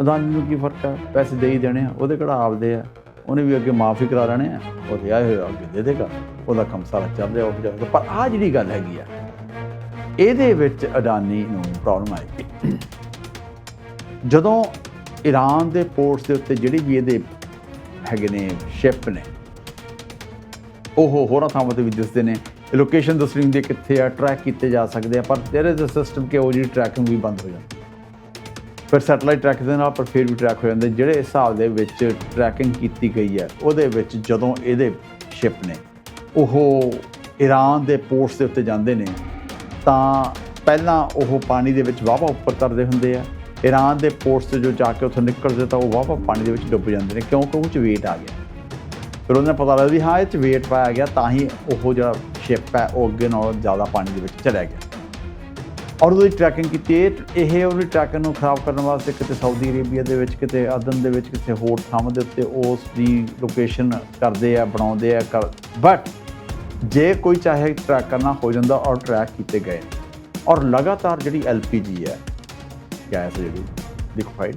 ਅਦਾਨੀ ਨੂੰ ਕੀ ਫ਼ਰਕ ਹੈ ਪੈਸੇ ਦੇ ਹੀ ਦੇਣੇ ਆ, ਉਹਦੇ ਕਿਹੜਾ ਆਪਦੇ ਆ? ਉਹਨੇ ਵੀ ਅੱਗੇ ਮਾਫੀ ਕਰਾ ਲੈਣੇ ਆ। ਉਹਦੇ ਆਏ ਹੋਏ ਅੱਗੇ ਦੇ ਦੇਗਾ। ਉਹਦਾ ਕੰਮ ਸਾਰਾ ਚੱਲ ਰਿਹਾ ਉਹ ਜਾਏਗਾ ਪਰ ਆ ਜਿਹੜੀ ਗੱਲ ਹੈਗੀ ਆ, ਇਹਦੇ ਵਿੱਚ ਅਡਾਨੀ ਨੂੰ ਪ੍ਰੋਬਲਮ ਆਏਗੀ ਜਦੋਂ ਈਰਾਨ ਦੇ ਪੋਰਟਸ ਦੇ ਉੱਤੇ ਜਿਹੜੀ ਵੀ ਇਹਦੇ ਹੈਗੇ ਨੇ ਸ਼ਿਪ ਨੇ, ਉਹ ਹੋਰਾਂ ਥਾਵਾਂ ਤੇ ਵੀ ਦਿਸਦੇ ਨੇ। ਲੋਕੇਸ਼ਨ ਦੱਸਣੀ ਹੁੰਦੀ ਹੈ ਕਿੱਥੇ ਆ ਟਰੈਕ ਕੀਤੇ ਜਾ ਸਕਦੇ ਆ, ਪਰ ਤੇਰੇ ਦੇ ਸਿਸਟਮ ਕਿ ਉਹ ਜਿਹੜੀ ਟਰੈਕਿੰਗ ਵੀ ਬੰਦ ਹੋ ਜਾਂਦੀ ਫਿਰ ਸੈਟਲਾਈਟ ਟਰੈਕ ਦੇ ਨਾਲ ਪਰ ਫਿਰ ਵੀ ਟਰੈਕ ਹੋ ਜਾਂਦੇ, ਜਿਹੜੇ ਹਿਸਾਬ ਦੇ ਵਿੱਚ ਟਰੈਕਿੰਗ ਕੀਤੀ ਗਈ ਹੈ, ਉਹਦੇ ਵਿੱਚ ਜਦੋਂ ਇਹਦੇ ਸ਼ਿਪ ਨੇ ਉਹ ਈਰਾਨ ਦੇ ਪੋਰਟਸ ਦੇ ਉੱਤੇ ਜਾਂਦੇ ਨੇ, ਤਾਂ ਪਹਿਲਾਂ ਉਹ ਪਾਣੀ ਦੇ ਵਿੱਚ ਵਾਵਾ ਉੱਪਰ ਤਰਦੇ ਹੁੰਦੇ ਆ। ਈਰਾਨ ਦੇ ਪੋਰਟਸ ਤੇ ਜੋ ਜਾ ਕੇ ਉੱਥੋਂ ਨਿਕਲਦੇ, ਤਾਂ ਉਹ ਵਾਵਾ ਪਾਣੀ ਦੇ ਵਿੱਚ ਡੁੱਬ ਜਾਂਦੇ ਨੇ, ਕਿਉਂਕਿ ਉਹ ਚ ਵੇਟ ਆ ਗਿਆ। ਫਿਰ ਉਹਨਾਂ ਨੂੰ ਪਤਾ ਲੱਗਦਾ ਵੀ ਹਾਂ, ਇਹ ਚ ਵੇਟ ਪਾਇਆ ਗਿਆ, ਤਾਂ ਹੀ ਉਹ ਜਿਹੜਾ ਸ਼ਿਪ ਹੈ, ਉਹ ਅੱਗੇ ਨਾਲੋਂ ਜ਼ਿਆਦਾ ਪਾਣੀ ਦੇ ਵਿੱਚ ਚਲਿਆ ਗਿਆ। ਔਰ ਉਹਦੀ ਟਰੈਕਿੰਗ ਕੀਤੀ ਇਹ ਉਹਦੀ ਟਰੈਕਿੰਗ ਨੂੰ ਖਰਾਬ ਕਰਨ ਵਾਸਤੇ ਕਿਤੇ ਸਾਊਦੀ ਅਰੇਬੀਆ ਦੇ ਵਿੱਚ, ਕਿਤੇ ਅਦਨ ਦੇ ਵਿੱਚ ਕਿਸੇ ਹੋਰ ਥਾਂ ਦੇ ਉੱਤੇ ਉਸ ਦੀ ਲੋਕੇਸ਼ਨ ਕਰਦੇ ਆ, ਬਣਾਉਂਦੇ ਆ, ਕਰ ਬਟ ਜੇ ਕੋਈ ਚਾਹੇ ਟਰੈਕ ਕਰਨਾ ਹੋ ਜਾਂਦਾ ਔਰ ਟਰੈਕ ਕੀਤੇ ਗਏ। ਔਰ ਲਗਾਤਾਰ ਜਿਹੜੀ ਐਲਪੀਜੀ ਹੈ, ਗੈਸ ਜਿਹੜੀ ਲਿਕੁਇਫਾਈਡ